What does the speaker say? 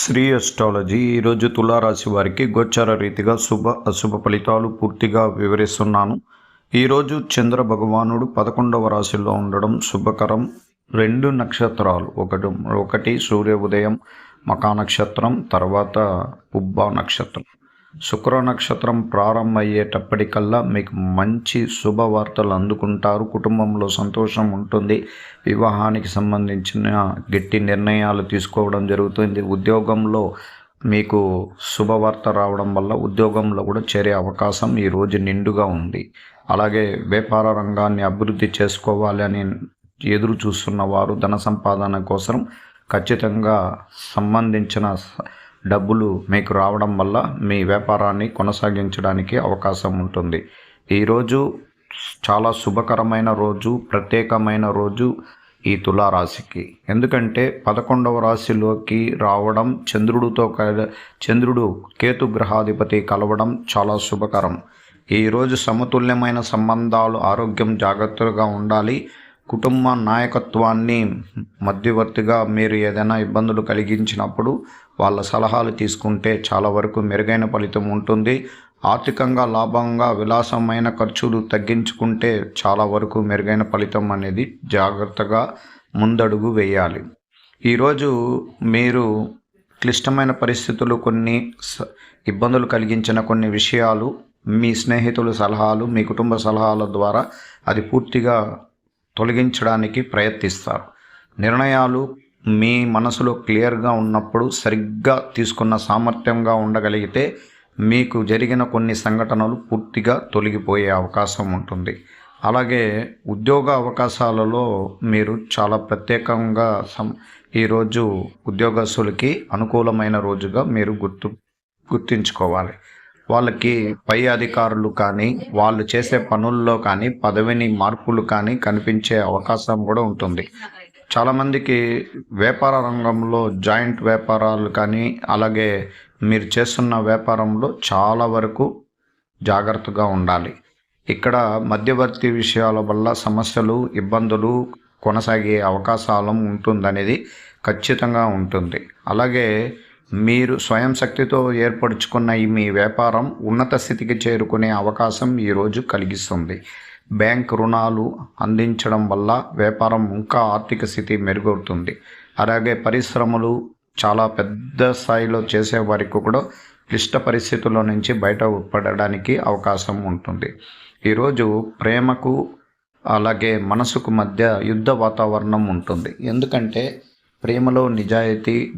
Shri astrology ఈరోజు తులారాశి వారికి గోచార రీతిగా శుభ అశుభ ఫలితాలు పూర్తిగా వివరిస్తున్నాను. ఈరోజు చంద్ర భగవానుడు పదకొండవ రాశిలో ఉండడం శుభకరం. రెండు నక్షత్రాలు ఒకటి ఒకటి సూర్య ఉదయం మకా నక్షత్రం తర్వాత పుబ్బా నక్షత్రం. శుక్ర నక్షత్రం ప్రారంభమయ్యేటప్పటికల్లా మీకు మంచి శుభవార్తలు అందుకుంటారు. కుటుంబంలో సంతోషం ఉంటుంది. వివాహానికి సంబంధించిన గట్టి నిర్ణయాలు తీసుకోవడం జరుగుతుంది. ఉద్యోగంలో మీకు శుభవార్త రావడం వల్ల ఉద్యోగంలో కూడా చేరే అవకాశం ఈరోజు నిండుగా ఉంది. అలాగే వ్యాపార రంగాన్ని అభివృద్ధి చేసుకోవాలి అని ఎదురు చూస్తున్న వారు ధన సంపాదన కోసం ఖచ్చితంగా సంబంధించిన స- డబ్బులు మీకు రావడం వల్ల మీ వ్యాపారాన్ని కొనసాగించడానికి అవకాశం ఉంటుంది. ఈరోజు చాలా శుభకరమైన రోజు ప్రత్యేకమైన రోజు ఈ తులారాశికి. ఎందుకంటే పదకొండవ రాశిలోకి రావడం చంద్రుడితో కల- చంద్రుడు కేతు గ్రహాధిపతి కలవడం చాలా శుభకరం. ఈరోజు సమతుల్యమైన సంబంధాలు ఆరోగ్యం జాగ్రత్తగా ఉండాలి. కుటుంబ నాయకత్వాన్ని మధ్యవర్తిగా మీరు ఏదైనా ఇబ్బందులు కలిగించినప్పుడు వాళ్ళ సలహాలు తీసుకుంటే చాలా వరకు మెరుగైన ఫలితం ఉంటుంది. ఆర్థికంగా లాభంగా విలాసమైన ఖర్చులు తగ్గించుకుంటే చాలా వరకు మెరుగైన ఫలితం అనేది జాగ్రత్తగా ముందడుగు వేయాలి. ఈరోజు మీరు క్లిష్టమైన పరిస్థితులు కొన్ని స- ఇబ్బందులు కలిగించిన కొన్ని విషయాలు మీ స్నేహితుల సలహాలు మీ కుటుంబ సలహాల ద్వారా అది పూర్తిగా తొలగించడానికి ప్రయత్నిస్తారు. నిర్ణయాలు మీ మనసులో క్లియర్గా ఉన్నప్పుడు సరిగ్గా తీసుకున్న సామర్థ్యంగా ఉండగలిగితే మీకు జరిగిన కొన్ని సంఘటనలు పూర్తిగా తొలగిపోయే అవకాశం ఉంటుంది. అలాగే ఉద్యోగ అవకాశాలలో మీరు చాలా ప్రత్యేకంగా సం ఈరోజు ఉద్యోగస్తులకి అనుకూలమైన రోజుగా మీరు గుర్తు గుర్తుంచుకోవాలి. వాళ్ళకి పై అధికారులు కానీ వాళ్ళు చేసే పనుల్లో కానీ పదవిని మార్పులు కానీ కనిపించే అవకాశం కూడా ఉంటుంది. చాలామందికి వ్యాపార రంగంలో జాయింట్ వ్యాపారాలు కానీ అలాగే మీరు చేస్తున్న వ్యాపారంలో చాలా వరకు జాగ్రత్తగా ఉండాలి. ఇక్కడ మధ్యవర్తి విషయాల వల్ల సమస్యలు ఇబ్బందులు కొనసాగే అవకాశాలు ఉంటుందనేది ఖచ్చితంగా ఉంటుంది. అలాగే మీరు స్వయం శక్తితో ఏర్పరచుకున్న ఈ మీ వ్యాపారం ఉన్నత స్థితికి చేరుకునే అవకాశం ఈరోజు కలిగిస్తుంది. బ్యాంక్ రుణాలు అందించడం వల్ల వ్యాపారం ఇంకా ఆర్థిక స్థితి మెరుగవుతుంది. అలాగే పరిశ్రమలు చాలా పెద్ద స్థాయిలో చేసే వారికి కూడా క్లిష్ట పరిస్థితుల నుంచి బయటపడడానికి అవకాశం ఉంటుంది. ఈరోజు ప్రేమకు అలాగే మనసుకు మధ్య యుద్ధ వాతావరణం ఉంటుంది. ఎందుకంటే ప్రేమలో నిజాయితీ